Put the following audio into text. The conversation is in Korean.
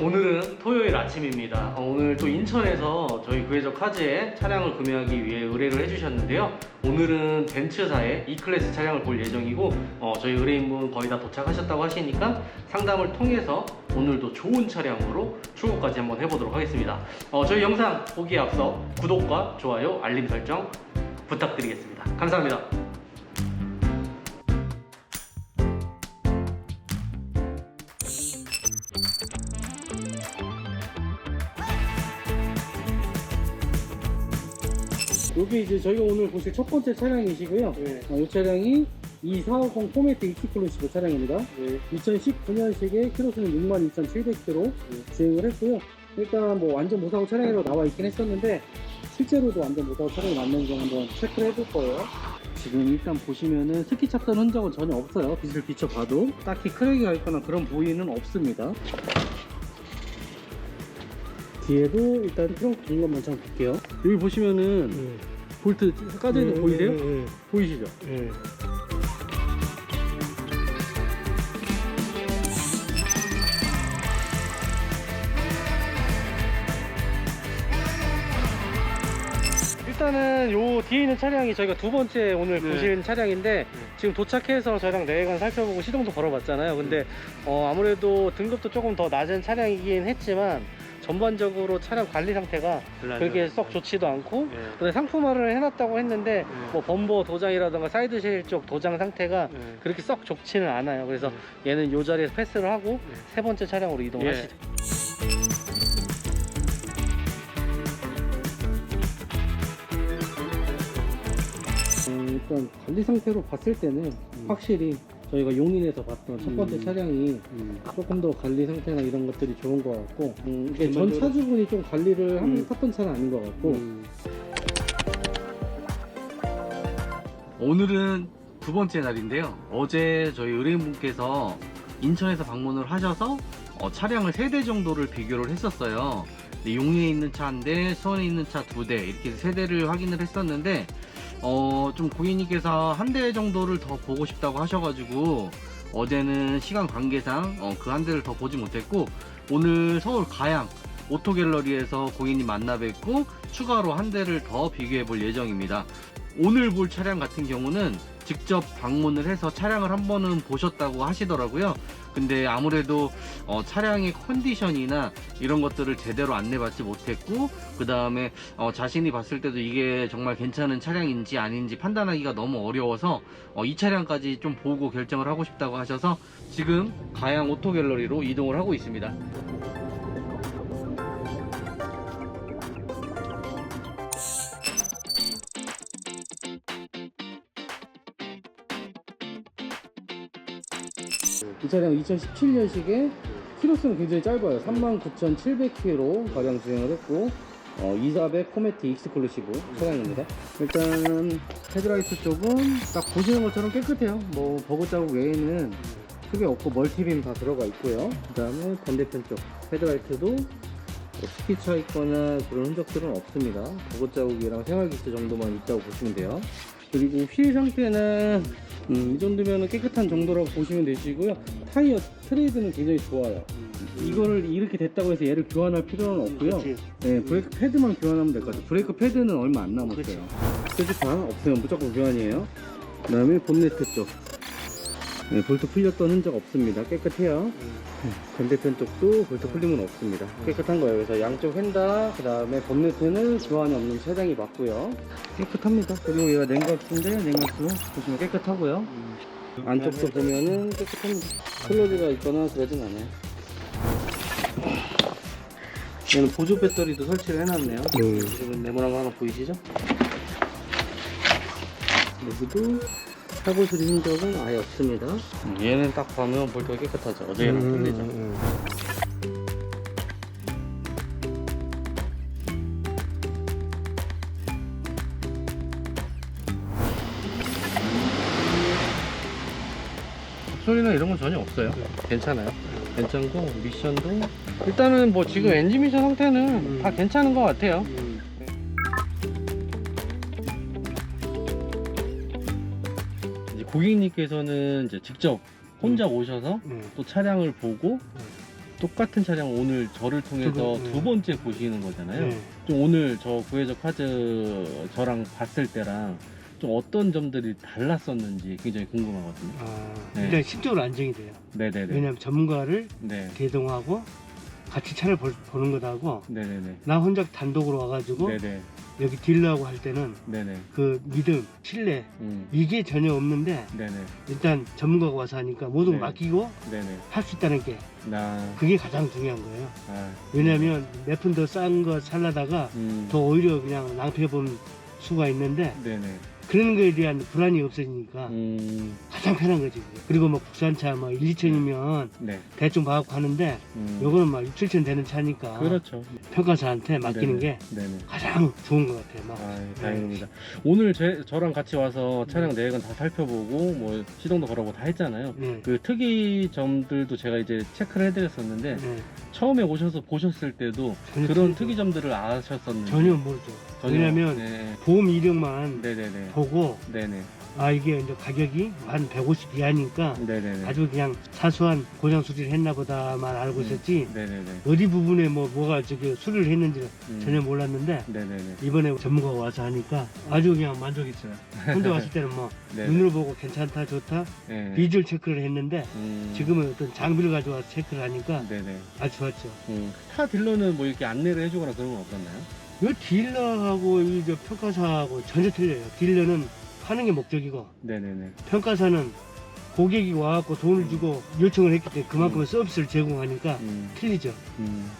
오늘은 토요일 아침입니다. 어, 오늘 또 인천에서 저희 구해적 카즈에 차량을 구매하기 위해 의뢰를 해주셨는데요. 오늘은 벤츠사의 E클래스 차량을 볼 예정이고 어, 저희 의뢰인분 거의 다 도착하셨다고 하시니까 상담을 통해서 오늘도 좋은 차량으로 출고까지 한번 해보도록 하겠습니다. 어, 저희 영상 보기에 앞서 구독과 좋아요, 알림 설정 부탁드리겠습니다. 감사합니다. 여기 이제 저희가 오늘 보실 첫 번째 차량이시고요. 네. 어, 이 차량이 2450 포매트 익스클루시브 차량입니다. 네. 2019년식에 키로수는 62,700km 주행을 했고요. 일단 뭐 완전 무사고 차량이라고 나와 있긴 했었는데 실제로도 완전 무사고 차량이 맞는지 한번 체크를 해볼 거예요. 지금 일단 보시면은 스키 착선 흔적은 전혀 없어요. 빛을 비춰봐도 딱히 크랙이 있거나 그런 부위는 없습니다. 뒤에도 일단 트렁크 간 것만 좀 볼게요. 여기 보시면은 네. 볼트 까져 있는 거 보이세요? 네. 보이시죠? 네. 일단은 요 뒤에 있는 차량이 저희가 두 번째 오늘 네. 보시는 차량인데 지금 도착해서 저랑 내외관 살펴보고 시동도 걸어봤잖아요. 근데 어, 아무래도 등급도 조금 더 낮은 차량이긴 했지만 전반적으로 차량 관리 상태가 그렇게 썩 좋지도 않고 네. 근데 상품화를 해놨다고 했는데 네. 뭐 범버 도장이라던가 사이드 실 쪽 도장 상태가 네. 그렇게 썩 좋지는 않아요. 그래서 네. 얘는 요 자리에서 패스를 하고 네. 세 번째 차량으로 이동을 예. 하시죠. 음, 일단 관리 상태로 봤을 때는 확실히 저희가 용인에서 봤던 첫 번째 음. 차량이 음. 조금 더 관리 상태나 이런 것들이 좋은 것 같고 음, 이게 전 전반적으로- 차주분이 좀 관리를 하고 음. 탔던 차는 아닌 것 같고 음. 오늘은 두 번째 날인데요. 어제 저희 의뢰인분께서 인천에서 방문을 하셔서 어, 차량을 세 대 정도를 비교를 했었어요. 근데 용인에 있는 차한 대, 수원에 있는 차 두 대, 이렇게 세 대를 확인을 했었는데, 어, 좀 고객님께서 한 대 정도를 더 보고 싶다고 하셔가지고, 어제는 시간 관계상 어, 그 한 대를 더 보지 못했고, 오늘 서울 가양 오토갤러리에서 고객님 만나 뵙고, 추가로 한 대를 더 비교해 볼 예정입니다. 오늘 볼 차량 같은 경우는 직접 방문을 해서 차량을 한 번은 보셨다고 하시더라고요. 근데 아무래도 어, 차량의 컨디션이나 이런 것들을 제대로 안내받지 못했고 그 다음에 자신이 봤을 때도 이게 정말 괜찮은 차량인지 아닌지 판단하기가 너무 어려워서 어, 이 차량까지 좀 보고 결정을 하고 싶다고 하셔서 지금 가양 오토 갤러리로 이동을 하고 있습니다. 이 차량 2017년식에 키로수는 굉장히 짧아요. 39,700km 가량 주행을 했고 어, 2400 코메트 익스클루시브 차량입니다. 일단 헤드라이트 쪽은 딱 보시는 것처럼 깨끗해요. 뭐 버그 자국 외에는 크게 없고 멀티빔 다 들어가 있고요. 그 다음에 반대편 쪽 헤드라이트도 뭐 스키 차 있거나 그런 흔적들은 없습니다. 버그 자국이랑 생활기스 정도만 있다고 보시면 돼요. 그리고 휠 상태는 음, 이 정도면 깨끗한 정도라고 보시면 되시고요. 타이어 트레이드는 굉장히 좋아요. 이거를 이렇게 됐다고 해서 얘를 교환할 필요는 없고요. 그치. 네, 브레이크 패드만 교환하면 될 것 같아요. 브레이크 패드는 얼마 안 남았어요. 표지판 없으면 무조건 교환이에요. 그 다음에 본네트 쪽. 네, 볼트 풀렸던 흔적 없습니다. 깨끗해요. 음. 반대편 쪽도 볼트 풀림은 없습니다. 깨끗한 거예요. 그래서 양쪽 휀다, 그 다음에 본네트는 교환이 없는 차량이 맞고요. 깨끗합니다. 그리고 얘가 냉각수인데 냉각수 보시면 깨끗하고요. 음. 안쪽도 보면은 깨끗합니다. 클로즈가 있거나 그러진 않아요. 얘는 보조 배터리도 설치를 해놨네요. 음. 지금 네모난 거 하나 보이시죠? 여기도 사고수리 흔적은 아예 없습니다. 얘는 딱 보면 볼트가 깨끗하죠. 어제랑 틀리죠. 음. 소리나 이런 건 전혀 없어요. 괜찮아요. 괜찮고 미션도 일단은 뭐 지금 엔진 미션 상태는 음. 다 괜찮은 것 같아요. 고객님께서는 이제 직접 혼자 오셔서 음. 또 차량을 보고 똑같은 차량 오늘 저를 통해서 두 번, 두 네. 번째 보시는 거잖아요. 네. 좀 오늘 저 구해적 카드 저랑 봤을 때랑 좀 어떤 점들이 달랐었는지 굉장히 궁금하거든요. 아, 네. 일단 심적으로 안정이 돼요. 네네네. 왜냐하면 전문가를 네. 대동하고 같이 차를 볼- 보는 것하고 네네네. 나 혼자 단독으로 와가지고 네네. 여기 딜러하고 할 때는 네네. 그 믿음, 신뢰 음. 이게 전혀 없는데 네네. 일단 전문가가 와서 하니까 모든 걸 네. 맡기고 네네. 할 수 있다는 게 나. 그게 가장 중요한 거예요. 아. 왜냐하면 몇 푼 더 싼 거 살라다가 음. 더 오히려 그냥 낭패 본 수가 있는데 네네. 그런 거에 대한 불안이 없어지니까 음. 가장 편한 거지. 그리고 뭐 국산차 뭐 1, 2천이면 네. 대충 봐갖고 하는데 음. 요거는 막 6, 7천 되는 차니까 그렇죠. 평가사한테 맡기는 네네. 게 네네. 가장 좋은 것 같아요. 막. 아, 네. 다행입니다. 오늘 제, 저랑 같이 와서 차량 내역은 다 살펴보고 뭐 시동도 걸어보고 다 했잖아요. 네. 그 특이 점들도 제가 이제 체크를 해드렸었는데 네. 처음에 오셔서 보셨을 때도 전혀 그런 틀리죠. 특이 점들을 아셨었는지 전혀 모르죠. 전혀- 왜냐면 네. 보험 이력만 네네네 보고 네네 아 이게 이제 가격이 한 150 이하니까 네네네 아주 그냥 사소한 고장 수리를 했나 보다만 알고 음. 있었지 네네네 어디 부분에 뭐 뭐가 저기 수리를 했는지는 음. 전혀 몰랐는데 네네네 이번에 전문가가 와서 하니까 아주 그냥 만족했어요. 혼자 왔을 때는 뭐 네네. 눈으로 보고 괜찮다 좋다 네. 비주얼 체크를 했는데 음. 지금은 어떤 장비를 가져와서 체크를 하니까 네네 아주 좋았죠. 음. 타 딜러는 뭐 이렇게 안내를 해주거나 그런 건 없었나요? 이 딜러하고 이저 평가사하고 전혀 틀려요. 딜러는 하는 게 목적이고 네네네 평가사는 고객이 와갖고 돈을 주고 요청을 했기 때문에 그만큼의 서비스를 제공하니까 음. 틀리죠. 음.